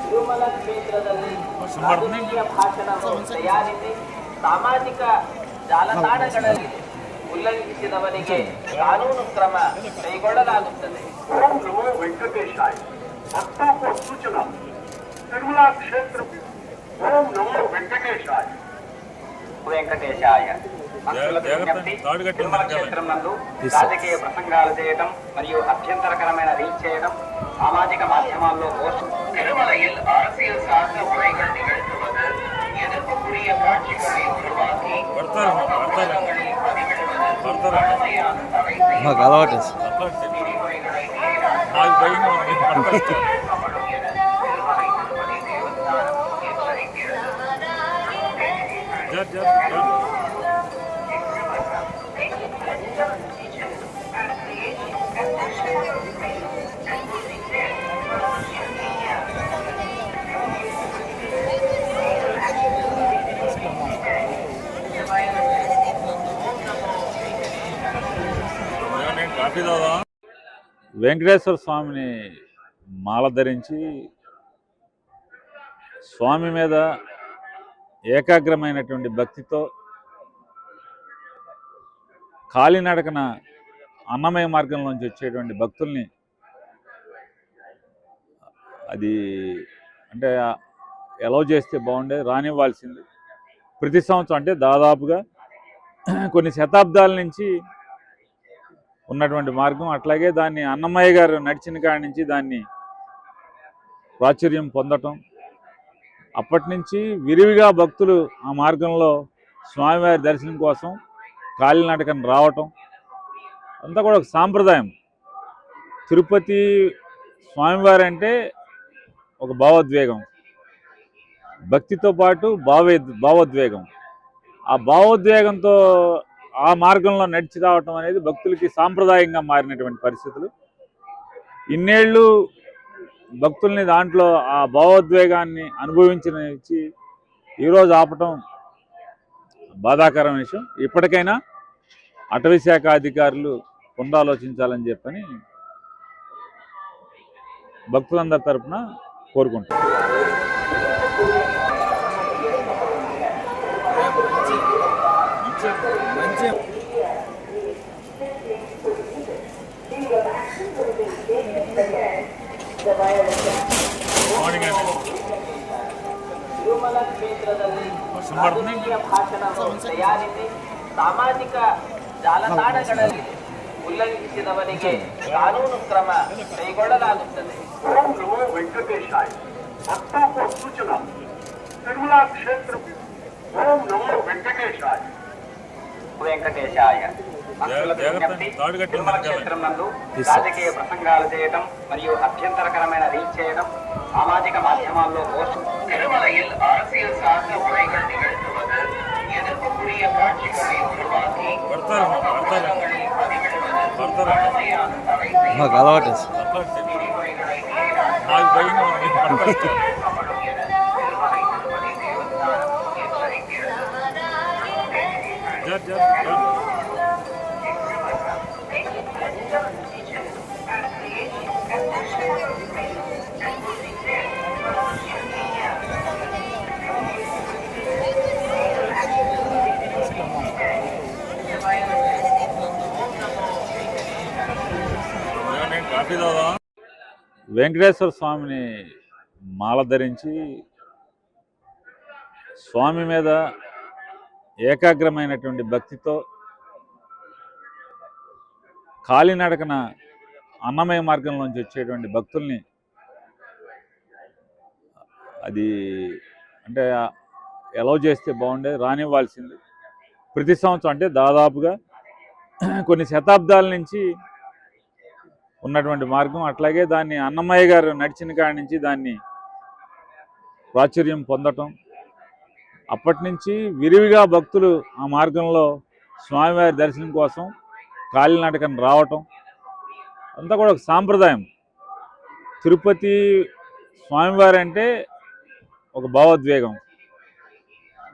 ತಿರುಮಲ ಕ್ಷೇತ್ರದಲ್ಲಿ ರಾಜಕೀಯ ಭಾಷಣವನ್ನು ತಯಾರಿಸಿ ಸಾಮಾಜಿಕ ಜಾಲತಾಣಗಳಲ್ಲಿ ಉಲ್ಲಂಘಿಸಿದವರಿಗೆ ಕಾನೂನು ಕ್ರಮ ಕೈಗೊಳ್ಳಲಾಗುತ್ತದೆ ಓಂ ನಮೋ ವೆಂಕಟೇಶಾಯ ಭಕ್ತಕ್ಕೂ ಸೂಚನಾ ತಿರುಮಲ ಕ್ಷೇತ್ರ ಓಂ ನಮೋ ವೆಂಕಟೇಶಾಯ ವೆಂಕಟೇಶಾಯ వెంకటేశాయ భక్తులకు జాగ్రత్త, విజ్ఞప్తి, తాడు కట్టి తిరుమల వెనకాల. క్షేత్రం నందు రాజకీయ ప్రసంగాలు చేయడం మరియు అభ్యంతరకరమైన రీచ్ చేయడం సామాజిక మాధ్యమాల్లో పోస్ట్ திருமலையில் அரசியல் சார்ந்த உரைகள் நிகழ்த்துவது எதிர்ப்புக்குரிய காட்சிகளை உருவாக்கி పడతారు పడతారు ஊடகங்களில் பதிவிடுவது పడతారు கடுமையான தடை మాకు అలవాటు అట్లా விதிமுறைகளை மீறினால் నాకు భయంగా ఉంది పడతారు தீர்க்கப்படும் என திருமலை திருப்பதி தேவஸ்தானம் எச்சரிக்கிறது వెంకటేశ్వర స్వామిని మాల ధరించి స్వామి మీద ఏకాగ్రమైనటువంటి భక్తితో కాలినడకన అన్నమయ మార్గంలోంచి వచ్చేటువంటి భక్తుల్ని అది అంటే ఎలవ్ చేస్తే బాగుండే రానివ్వాల్సింది. ప్రతి సంవత్సరం అంటే దాదాపుగా కొన్ని శతాబ్దాల నుంచి ఉన్నటువంటి మార్గం. అట్లాగే దాన్ని అన్నమయ్య గారు నడిచిన కాడి నుంచి దాన్ని ప్రాచుర్యం పొందటం. అప్పటి నుంచి విరివిగా భక్తులు ఆ మార్గంలో స్వామివారి దర్శనం కోసం కాలినాటకం రావటం అంతా కూడా ఒక సాంప్రదాయం. తిరుపతి స్వామివారి అంటే ఒక భావోద్వేగం. భక్తితో పాటు భావే భావోద్వేగం. ఆ భావోద్వేగంతో ఆ మార్గంలో నడిచి రావటం అనేది భక్తులకి సాంప్రదాయంగా మారినటువంటి పరిస్థితులు. ఇన్నేళ్ళు భక్తుల్ని దాంట్లో ఆ భావోద్వేగాన్ని అనుభవించిన ఈరోజు ఆపటం బాధాకరమైన విషయం. ఇప్పటికైనా అటవీ శాఖ అధికారులు పునరాలోచించాలని చెప్పని భక్తులందరి తరఫున కోరుకుంటాం సామాజిక ತಯಾರಿಸಿ ಸಾಮಾಜಿಕ ಜಾಲತಾಣಗಳಲ್ಲಿ ಉಲ್ಲಂಘಿಸಿದವರಿಗೆ ಕಾನೂನು ಕ್ರಮ ಕೈಗೊಳ್ಳಲಾಗುತ್ತದೆ ಸೂಚನಾ ತಿರುಮಲ ಕ್ಷೇತ್ರ ಓಂ ನಮೋ ವೆಂಕಟೇಶಾಯ రాజకీయ ప్రసంగాలు చేయడం మరియు అభ్యంతరకరమైన రీచ్ చేయడం సామాజిక మాధ్యమాల్లో పోస్టు మాకు అలవాటు వెంకటేశ్వర స్వామిని మాల ధరించి స్వామి మీద ఏకాగ్రమైనటువంటి భక్తితో కాలినడకన అన్నమయ మార్గంలోంచి వచ్చేటువంటి భక్తుల్ని అది అంటే ఎలా చేస్తే బాగుండే రానివ్వాల్సింది. ప్రతి సంవత్సరం అంటే దాదాపుగా కొన్ని శతాబ్దాల నుంచి ఉన్నటువంటి మార్గం. అట్లాగే దాన్ని అన్నమయ్య గారు నడిచిన కాడి నుంచి దాన్ని ప్రాచుర్యం పొందటం. అప్పటి నుంచి విరివిగా భక్తులు ఆ మార్గంలో స్వామివారి దర్శనం కోసం కాలినాటకం రావటం. అంతా కూడా ఒక సాంప్రదాయం. తిరుపతి స్వామివారి అంటే ఒక భావోద్వేగం.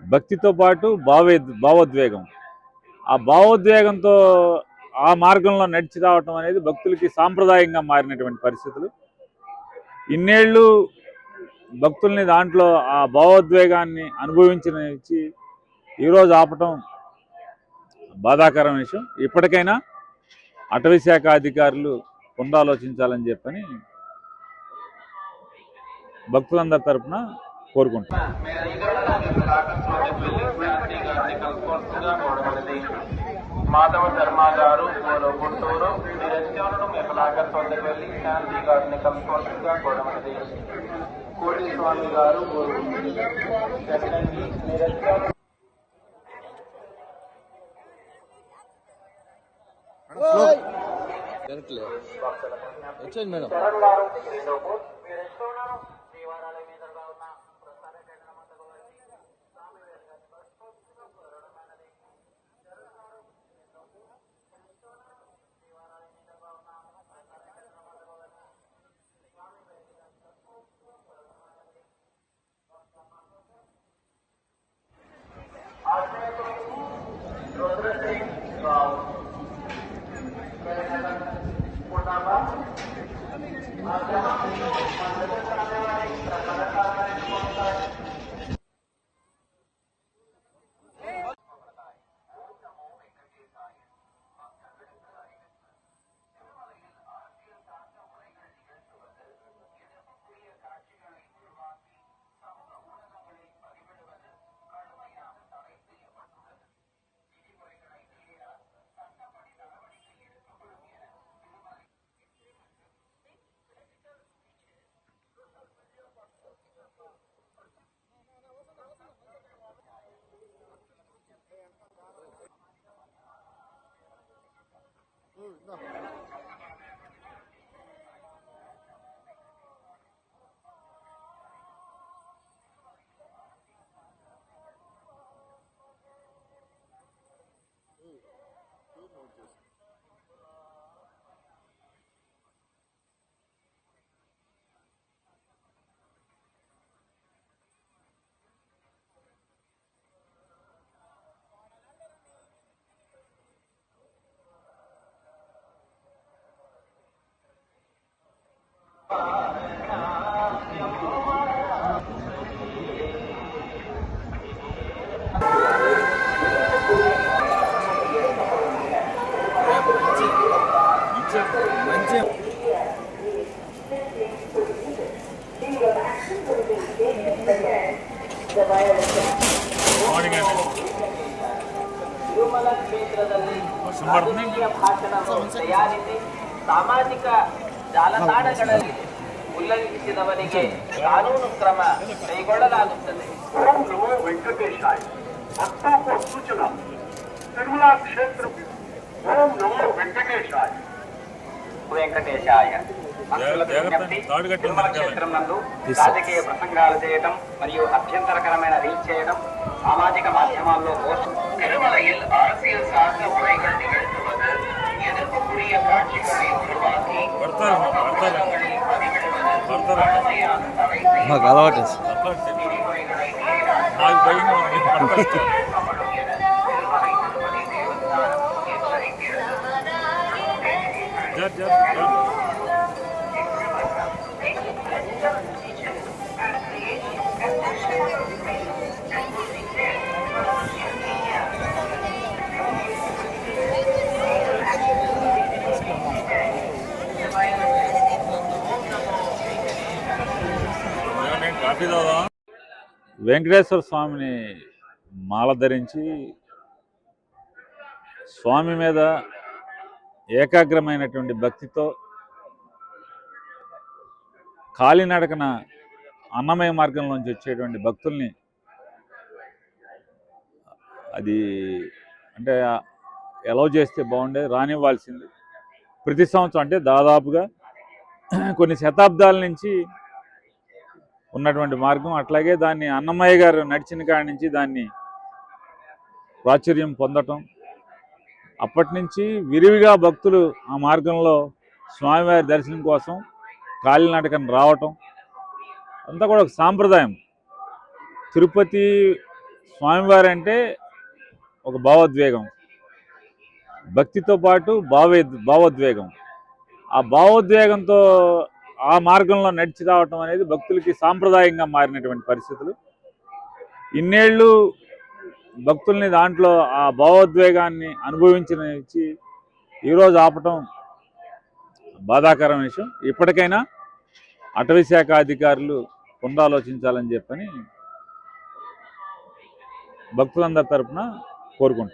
భక్తితో పాటు భావే భావోద్వేగం. ఆ భావోద్వేగంతో ఆ మార్గంలో నడిచి రావటం అనేది భక్తులకి సాంప్రదాయంగా మారినటువంటి పరిస్థితులు. ఇన్నేళ్ళు భక్తుల్ని దాంట్లో ఆ భావోద్వేగాన్ని అనుభవించిన ఈరోజు ఆపటం బాధాకరమైన విషయం. ఇప్పటికైనా అటవీ శాఖ అధికారులు పునరాలోచించాలని చెప్పని భక్తులందరి తరఫున కోరుకుంటున్నాను మాధవ శర్మ గారు పూర్వ గుంటూరు మీ రెస్టారెంట్ మీ వద్దకు వెళ్ళి శాంతి గారిని కలుసుకోవాల్సిందిగా కోరమన్నది కోటి స్వామి గారు రెస్టారెంట్ వచ్చేయండి మేడం. No. ತಿರುಮಲ ಕ್ಷೇತ್ರದಲ್ಲಿ ಭಾಷಣ ತಯಾರಿಸಿ ಸಾಮಾಜಿಕ ಜಾಲತಾಣಗಳಲ್ಲಿ ಉಲ್ಲಂಘಿಸಿದವನಿಗೆ ಕಾನೂನು ಕ್ರಮ ಕೈಗೊಳ್ಳಲಾಗುತ್ತದೆ. ಓಂ ನಮೋ ವೆಂಕಟೇಶಾಯ ಭಕ್ತೋ ಸೂಚನಾ ತಿರುಮಲ రాజకీయ ప్రసంగాలు చేయడం మరియు అభ్యంతరకరమైన రీచ్ చేయడం సామాజిక మాధ్యమాల్లో తిరుమలయిల్ అరసీల్ మాకు అలవాటు Thank you. వెంకటేశ్వర స్వామిని మాల ధరించి స్వామి మీద ఏకాగ్రమైనటువంటి భక్తితో కాలినడకన అన్నమయ మార్గంలోంచి వచ్చేటువంటి భక్తుల్ని అది అంటే ఎలవ్ చేస్తే బాగుండే రానివ్వాల్సింది. ప్రతి సంవత్సరం అంటే దాదాపుగా కొన్ని శతాబ్దాల నుంచి ఉన్నటువంటి మార్గం. అట్లాగే దాన్ని అన్నమయ్య గారు నడిచిన కాడి నుంచి దాన్ని ప్రాచుర్యం పొందటం. అప్పటి నుంచి విరివిగా భక్తులు ఆ మార్గంలో స్వామివారి దర్శనం కోసం కాలినాటకం రావటం. అంతా కూడా ఒక సాంప్రదాయం. తిరుపతి స్వామివారి అంటే ఒక భావోద్వేగం. భక్తితో పాటు భావే భావోద్వేగం. ఆ భావోద్వేగంతో ఆ మార్గంలో నడిచి రావటం అనేది భక్తులకి సాంప్రదాయంగా మారినటువంటి పరిస్థితులు. ఇన్నేళ్ళు భక్తుల్ని దాంట్లో ఆ భావోద్వేగాన్ని అనుభవించిన ఇచ్చి ఈరోజు ఆపటం బాధాకరమైన విషయం. ఇప్పటికైనా అటవీ శాఖ అధికారులు పునరాలోచించాలని చెప్పని భక్తులందరి తరఫున కోరుకుంటున్నాను